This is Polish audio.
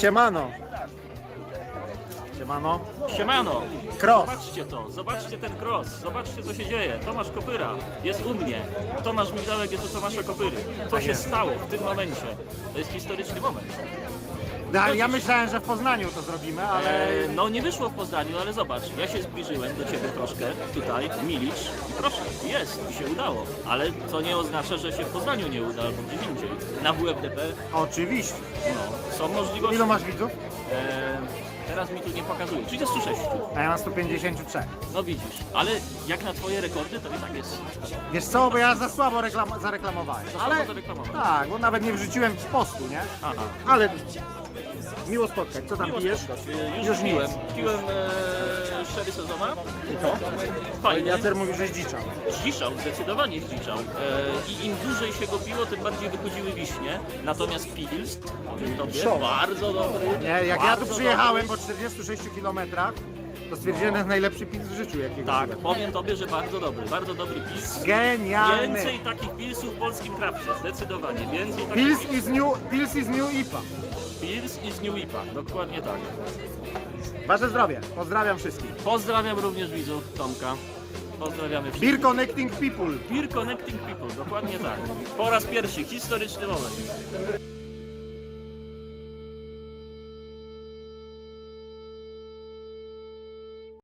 Siemano. Siemano. Siemano! Cross. Zobaczcie to, zobaczcie ten cross, zobaczcie co się dzieje. Tomasz Kopyra jest u mnie, Tomasz Migdałek jest u Tomasza Kopyry. Co się stało w tym momencie? To jest historyczny moment. No, ja myślałem, że w Poznaniu to zrobimy, ale E, no nie wyszło w Poznaniu, ale zobacz, ja się zbliżyłem do Ciebie troszkę, tutaj, Milicz i proszę, jest, mi się udało. Ale to nie oznacza, że się w Poznaniu nie uda albo gdzieś indziej. Na WFDP oczywiście. no, są możliwości. Ilu masz widzów? E, teraz mi tu nie pokazuje, 36. A ja mam 153. No widzisz, ale jak na Twoje rekordy to i tak jest Wiesz co, bo ja za słabo reklam- zareklamowałem. Za Ale słabo zareklamowałeś. tak, bo nawet nie wrzuciłem w postu, nie? Aha. Ale miło spotkać. Co tam Miło pijesz? spotkać. E, Już, Już piłem. nic. Piłem e, sherry sezona. I to? Fajnie. Jacer mówi, że zdziczał. Zdziczał, zdecydowanie zdziczał. E, I im dłużej się go piło, tym bardziej wychodziły wiśnie. Natomiast Pils, powiem tobie, Szok. bardzo dobry. Nie, jak ja bardzo tu przyjechałem dobry. po 46 km, to stwierdziłem, że jest najlepszy pils w życiu, jakiego Tak, powiem tobie, że bardzo dobry, bardzo dobry pils. Genialny. Więcej takich pilsów w polskim krafcie, zdecydowanie. Więcej takich Pils is new, pils is new IPA. Pils i z New Ipa, dokładnie tak. Wasze zdrowie. Pozdrawiam wszystkich. Pozdrawiam również widzów Tomka. Pozdrawiamy wszystkich. Beer Connecting People. Beer Connecting People, dokładnie tak. Po raz pierwszy, historyczny moment.